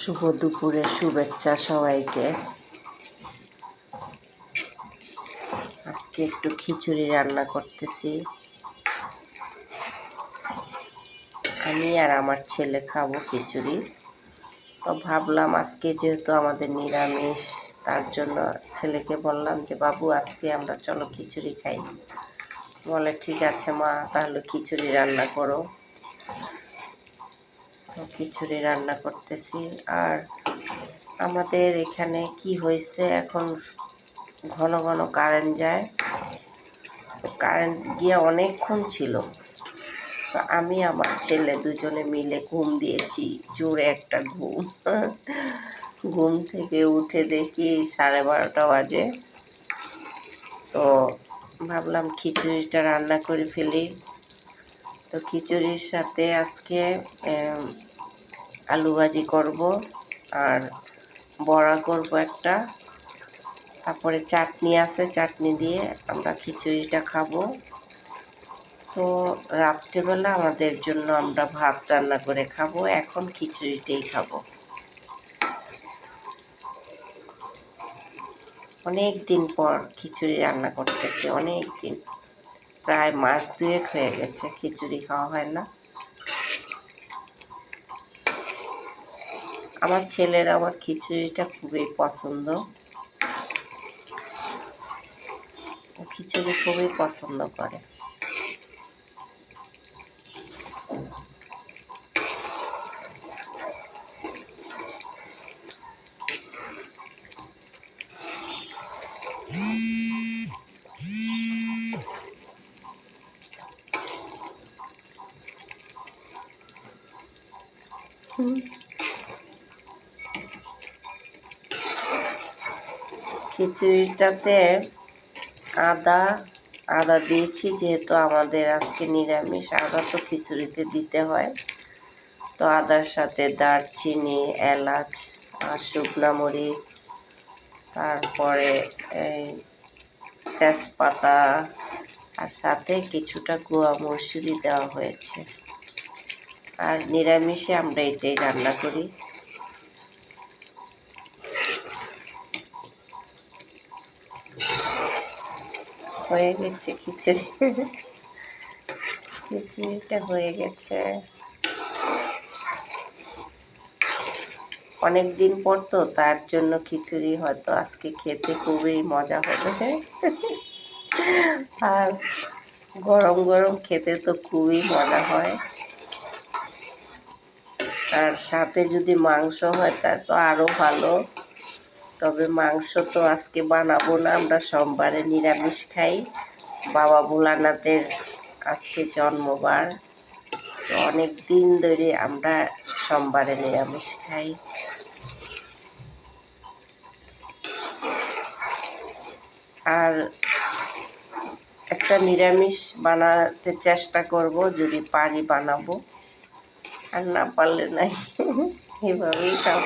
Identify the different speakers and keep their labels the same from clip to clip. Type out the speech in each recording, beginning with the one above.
Speaker 1: শুভ দুপুরের শুভেচ্ছা সবাইকে। আজকে একটু খিচুড়ি রান্না করতেছি। আমি আর আমার ছেলে খাব খিচুড়ি। তো ভাবলাম আজকে যেহেতু আমাদের নিরামিষ, তার জন্য ছেলেকে বললাম যে, বাবু, আজকে আমরা চলো খিচুড়ি খাই। বলে, ঠিক আছে মা, তাহলে খিচুড়ি রান্না করো। খিচুড়ি রান্না করতেছি। আর আমাদের এখানে কি হয়েছে, এখন ঘন ঘন কারেন্ট যায়। কারেন্ট গিয়ে অনেকক্ষণ ছিল। তো আমি আমার ছেলে দুজনে মিলে ঘুম দিয়েছি, জোরে একটা ঘুম। ঘুম থেকে উঠে দেখি সাড়ে বারোটা বাজে। তো ভাবলাম খিচুড়িটা রান্না করে ফেলি। তো খিচুড়ির সাথে আজকে আলু ভাজি করব আর বড়া করব একটা। তারপরে চাটনি আছে, চাটনি দিয়ে আমরা খিচুড়িটা খাব। তো রাত্রেবেলা আমাদের জন্য আমরা ভাত রান্না করে খাব, এখন খিচুড়িটাই খাব। অনেক দিন পর খিচুড়ি রান্না করতেছি অনেক দিন প্রায় মাস দুয়েক হয়ে গেছে, খিচুড়ি খাওয়া হয় না। আমার ছেলের আমার খিচুড়িটা খুবই পছন্দ। খিচুড়ি খুবই পছন্দ করে। খিচুড়িটাতে আদা আদা দিয়েছি যেহেতু আমাদের আজকে নিরামিষ, আদা তো খিচুড়িতে দিতে হয়। তো আদার সাথে দারচিনি, এলাচ আর শুকনা মরিচ, তারপরে এই তেজপাতা আর সাথে কিছুটা গুঁড়া মসুরি দেওয়া হয়েছে। আর নিরামিষে আমরা এটাই রান্না করি। হয়ে গেছে খিচুড়ি। খিচুড়িটা হয়ে গেছে। অনেক দিন পর তো তার জন্য খিচুড়ি হয়তো আজকে খেতে খুবই মজা হবে। আর গরম গরম খেতে তো খুবই মজা হয়। আর সাথে যদি মাংস হয় তা তো আরও ভালো। তবে মাংস তো আজকে বানাবো না, আমরা সোমবারে নিরামিষ খাই। বাবা ভোলানাথের আজকে জন্মবার, তো অনেক দিন ধরে আমরা সোমবারে নিরামিষ খাই। আর একটা নিরামিষ বানাতে চেষ্টা করব, যদি পারি বানাবো। আর না পারলে নাই, এভাবেই খাব।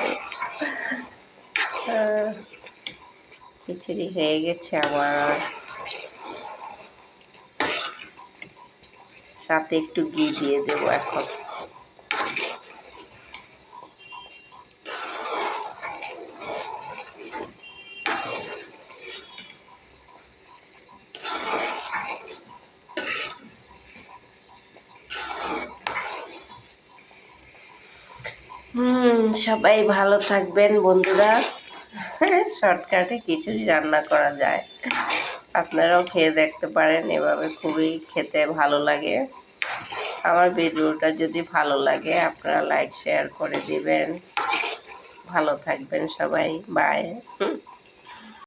Speaker 1: খিচুড়ি হয়ে গেছে আমার। সাথে একটু ঘি দিয়ে দেবো এখন। সবাই ভালো থাকবেন বন্ধুরা। শর্টকাটে খিচুড়ি রান্না করা যায়। আপনারাও খেয়ে দেখতে পারেন, এভাবে খুবই খেতে ভালো লাগে। আমার ভিডিওটা যদি ভালো লাগে, আপনারা লাইক, শেয়ার করে দিবেন। ভালো থাকবেন সবাই, বাই।